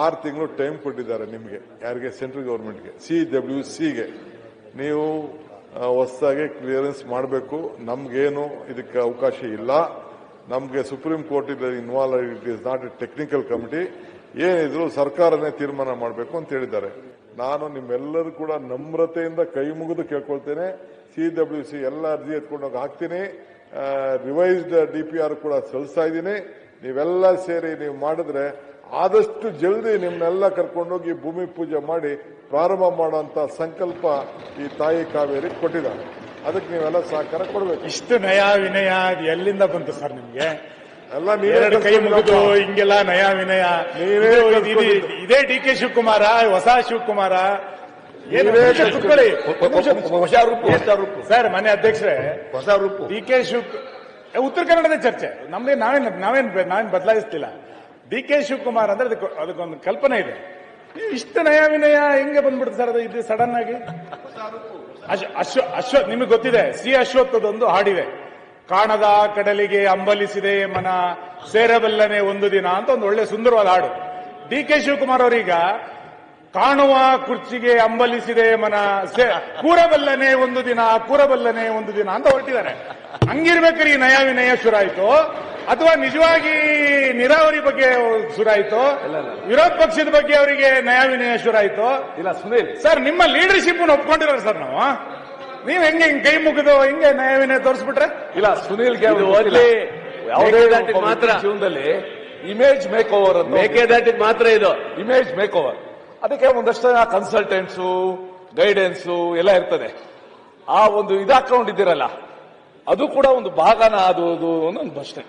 ಆರು ತಿಂಗಳು ಟೈಮ್ ಕೊಟ್ಟಿದ್ದಾರೆ ನಿಮಗೆ, ಯಾರಿಗೆ? ಸೆಂಟ್ರಲ್ ಗೌರ್ಮೆಂಟ್ಗೆ ಸಿ ಡಬ್ಲ್ಯೂ ಸಿಗೆ ನೀವು ಹೊಸದಾಗಿ ಕ್ಲಿಯರೆನ್ಸ್ ಮಾಡಬೇಕು. ನಮಗೇನು ಇದಕ್ಕೆ ಅವಕಾಶ ಇಲ್ಲ. ನಮಗೆ ಸುಪ್ರೀಂ ಕೋರ್ಟ್ ಇದೆ involve it is not a technical committee ಏನಿದ್ರು ಸರ್ಕಾರನೇ ತೀರ್ಮಾನ ಮಾಡಬೇಕು ಅಂತ ಹೇಳಿದ್ದಾರೆ. ನಾನು ನಿಮ್ಮೆಲ್ಲರೂ ಕೂಡ ನಮ್ರತೆಯಿಂದ ಕೈ ಮುಗಿದು ಕೇಳ್ಕೊಳ್ತೇನೆ. ಸಿ ಡಬ್ಲ್ಯೂ ಸಿ ಎಲ್ಲ ಅರ್ಜಿ ಎತ್ಕೊಂಡೋಗಿ ಹಾಕ್ತೀನಿ. ರಿವೈಸ್ಡ್ ಡಿ ಪಿ ಆರ್ ಕೂಡ ಸಲ್ಲಿಸ್ತಾ ಇದ್ದೀನಿ. ನೀವೆಲ್ಲ ಸೇರಿ ನೀವು ಮಾಡಿದ್ರೆ ಆದಷ್ಟು ಜಲ್ದಿ ನಿಮ್ಮನ್ನೆಲ್ಲ ಕರ್ಕೊಂಡೋಗಿ ಭೂಮಿ ಪೂಜೆ ಮಾಡಿ ಪ್ರಾರಂಭ ಮಾಡುವಂತ ಸಂಕಲ್ಪ ಈ ತಾಯಿ ಕಾವೇರಿ ಕೊಟ್ಟಿದ್ದಾರೆ. ಅದಕ್ಕೆ ನೀವೆಲ್ಲ ಸಹಕಾರ ಕೊಡಬೇಕು. ಇಷ್ಟು ನಯ ವಿನಯ ಅದು ಎಲ್ಲಿಂದ ಬಂತು ಸರ್ ನಿಮ್ಗೆ? ಎಲ್ಲ ಎರಡು ಕೈ ಮುಗಿದು. ಹಿಂಗೆಲ್ಲ ನಯ ವಿನಯ. ನೀವೇ ಇದು- ಡಿ ಕೆ ಶಿವಕುಮಾರ ಹೊಸ ಶಿವಕುಮಾರ. ಹೊಸ ರೂಪು. ಸರ್ ಮನೆ ಅಧ್ಯಕ್ಷರೇ ಹೊಸ ರೂಪು. ಡಿ ಕೆ ಶಿವ ಉತ್ತರ ಕನ್ನಡದ ಚರ್ಚೆ. ನಮ್ದೇ ನಾವೇನ್ ನಾವೇನ್ ನಾವೇನ್ ಬದಲಾಯಿಸ್ತಿಲ್ಲ. ಡಿ ಕೆ ಶಿವಕುಮಾರ್ ಅಂದ್ರೆ ಅದಕ್ಕೆ ಅದಕ್ಕೊಂದು ಕಲ್ಪನೆ ಇದೆ. ಇಷ್ಟು ನಯ ವಿನಯ ಹೆಂಗೆ ಬಂದ್ಬಿಡ್ತು ಸರ್ ಅದು ಇದು ಸಡನ್ ಆಗಿ? ಅಶ್ವ ಅಶ್ವ ನಿಮಗೆ ಗೊತ್ತಿದೆ, ಸಿ ಅಶ್ವತ್ಥದೊಂದು ಹಾಡಿದೆ. ಕಾಣದ ಕಡಲಿಗೆ ಅಂಬಲಿಸಿದೆ ಮನ, ಸೇರಬಲ್ಲನೆ ಒಂದು ದಿನ ಅಂತ ಒಂದು ಒಳ್ಳೆ ಸುಂದರವಾದ ಹಾಡು. ಡಿ ಕೆ ಶಿವಕುಮಾರ್ ಅವರೀಗ, ಕಾಣುವ ಕುರ್ಚಿಗೆ ಅಂಬಲಿಸಿದೆ ಮನ ಕೂರಬಲ್ಲನೆ ಒಂದು ದಿನ, ಕೂರಬಲ್ಲನೆ ಒಂದು ದಿನ ಅಂತ ಹೊರಟಿದ್ದಾರೆ. ಹಂಗಿರ್ಬೇಕಾದ್ರೆ ಈ ನಯ ವಿನಯ ಶುರಾಯ್ತು ಅಥವಾ ನಿಜವಾಗಿ ನೀರಾವರಿ ಬಗ್ಗೆ ಶುರಾಯಿತು? ವಿರೋಧ ಪಕ್ಷದ ಬಗ್ಗೆ ಅವರಿಗೆ ನಯಾವಿನಯ ವಿನಯ ಶುರಾಯ್ತು? ಇಲ್ಲ ಸುನೀಲ್ ಸರ್ ನಿಮ್ಮ ಲೀಡರ್ಶಿಪ್ ಒಪ್ಕೊಂಡಿರೋ ಸರ್ ನಾವು. ನೀವ್ ಹೆಂಗೆ ಹಿಂಗ್ ಕೈ ಮುಗಿದು ಹಿಂಗೆ ನಯಾವಿನಯ ತೋರಿಸ್ಬಿಟ್ರೆ? ಇಲ್ಲ ಸುನೀಲ್ ಮಾತ್ರ. ಜೀವನದಲ್ಲಿ ಇಮೇಜ್ ಮೇಕ್ ಓವರ್ ಅಂತ ಮೇಕೆದಾಟಿಗೆ ಮಾತ್ರ ಇದು. ಇಮೇಜ್ ಮೇಕ್ ಓವರ್ ಅದಕ್ಕೆ ಒಂದಷ್ಟು ಜನ ಕನ್ಸಲ್ಟೆಂಟ್ಸು ಗೈಡೆನ್ಸು ಎಲ್ಲ ಇರ್ತದೆ. ಆ ಒಂದು ಇದು ಹಾಕೊಂಡಿದ್ದೀರಲ್ಲ ಅದು ಕೂಡ ಒಂದು ಭಾಗನ ಅದು ಅದು ಅನ್ನೋದು ಅಷ್ಟೇ.